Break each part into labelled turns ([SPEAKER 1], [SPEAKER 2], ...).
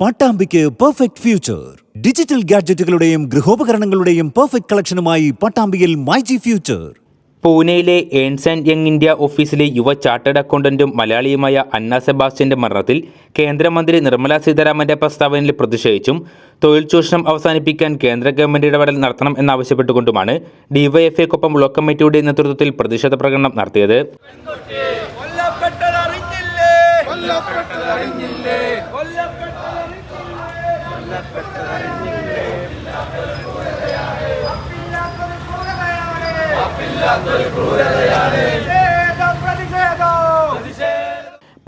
[SPEAKER 1] പട്ടാമ്പിക്ക് perfect future digital ഗാഡ്ജറ്റുകളുടെയും ഗൃഹോപകരണങ്ങളുടെയും perfect കളക്ഷനുമായി പട്ടാമ്പിയിൽ മൈജി ഫ്യൂച്ചർ
[SPEAKER 2] പൂനെയിലെ ഏൺസ് ആൻഡ് യങ് ഇന്ത്യ ഓഫീസിലെ യുവ ചാർട്ടേഡ് അക്കൗണ്ടന്റും മലയാളിയുമായ അന്ന സെബാസ്റ്റ്യന്റെ മരണത്തിൽ കേന്ദ്രമന്ത്രി നിർമ്മല സീതാരാമന്റെ പ്രസ്താവനയിൽ പ്രതിഷേധിച്ചും തൊഴിൽ ചൂഷണം അവസാനിപ്പിക്കാൻ കേന്ദ്ര ഗവൺമെന്റ് ഇടപെടൽ നടത്തണം എന്നാവശ്യപ്പെട്ടുകൊണ്ടുമാണ് ഡിവൈഎഫ്ഐക്കൊപ്പം ബ്ലോക്ക് കമ്മിറ്റിയുടെ നേതൃത്വത്തിൽ പ്രതിഷേധ പ്രകടനം നടത്തിയത്.
[SPEAKER 3] കൊല്ലപ്പെട്ടതറിഞ്ഞില്ലേ? കൊല്ലപ്പെട്ടതറിഞ്ഞില്ലേ?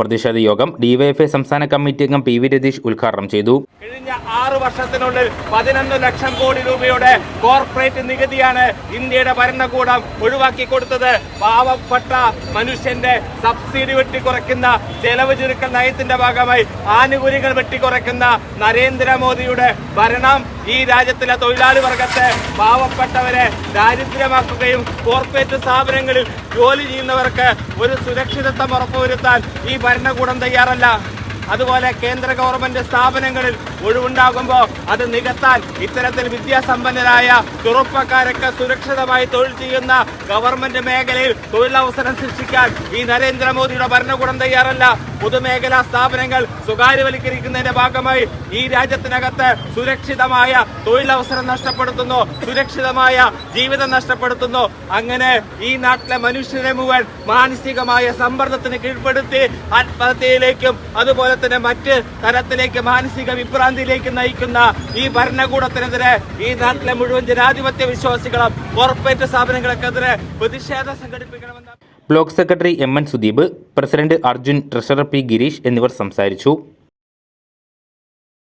[SPEAKER 2] പ്രതിഷേധ യോഗം ഡിവൈഎഫ്ഐ സംസ്ഥാന കമ്മിറ്റി അംഗം പി വി രതീഷ് ഉദ്ഘാടനം ചെയ്തു.
[SPEAKER 3] കഴിഞ്ഞ ആറ് വർഷത്തിനുള്ളിൽ പതിനൊന്ന് ലക്ഷം കോടി രൂപയുടെ കോർപ്പറേറ്റ് നികുതിയാണ് ഇന്ത്യയുടെ ഭരണകൂടം ഒഴിവാക്കി കൊടുത്തത്. പാവപ്പെട്ട മനുഷ്യന്റെ സബ്സിഡി വെട്ടിക്കുറയ്ക്കുന്ന ചെലവ് ചുരുക്കൽ നയത്തിന്റെ ഭാഗമായി ആനുകൂല്യങ്ങൾ വെട്ടിക്കുറയ്ക്കുന്ന നരേന്ദ്രമോദിയുടെ ഭരണം ഈ രാജ്യത്തിലെ തൊഴിലാളി വർഗത്തെ പാവപ്പെട്ടവരെ ദാരിദ്ര്യമാക്കുകയും കോർപ്പറേറ്റ് സ്ഥാപനങ്ങളിൽ ജോലി ചെയ്യുന്നവർക്ക് ഒരു സുരക്ഷിതത്വം ഉറപ്പുവരുത്താൻ ഈ ഭരണകൂടം തയ്യാറല്ല. അതുപോലെ കേന്ദ്ര ഗവൺമെന്റ് സ്ഥാപനങ്ങളിൽ ഒഴിവുണ്ടാകുമ്പോൾ അത് നികത്താൻ ഇത്തരത്തിൽ വിദ്യാസമ്പന്നരായ ചെറുപ്പക്കാരൊക്കെ സുരക്ഷിതമായി തൊഴിൽ ചെയ്യുന്ന ഗവൺമെന്റ് മേഖലയിൽ തൊഴിലവസരം സൃഷ്ടിക്കാൻ ഈ നരേന്ദ്രമോദിയുടെ ഭരണകൂടം തയ്യാറല്ല. പൊതുമേഖലാ സ്ഥാപനങ്ങൾ സ്വകാര്യവൽക്കരിക്കുന്നതിന്റെ ഭാഗമായി ഈ രാജ്യത്തിനകത്ത് സുരക്ഷിതമായ തൊഴിലവസരം നഷ്ടപ്പെടുത്തുന്നു സുരക്ഷിതമായ ജീവിതം നഷ്ടപ്പെടുത്തുന്നു. അങ്ങനെ ഈ നാട്ടിലെ മനുഷ്യരെ മുഴുവൻ മാനസികമായ സമ്മർദ്ദത്തിന് കീഴ്പ്പെടുത്തി ആത്മഹത്യയിലേക്കും അതുപോലെ തന്നെ മറ്റ് തരത്തിലേക്ക് മാനസിക വിഭ്രാന്തിയിലേക്ക് നയിക്കുന്ന ഈ ഭരണകൂടത്തിനെതിരെ ഈ നാട്ടിലെ മുഴുവൻ ജനാധിപത്യ വിശ്വാസികളും കോർപ്പറേറ്റ് സ്ഥാപനങ്ങൾക്കെതിരെ പ്രതിഷേധം സംഘടിപ്പിക്കണമെന്ന്
[SPEAKER 2] block secretary M N Sudeep president Arjun treasurer P Girish എന്നിവർ സംസാരിച്ചു.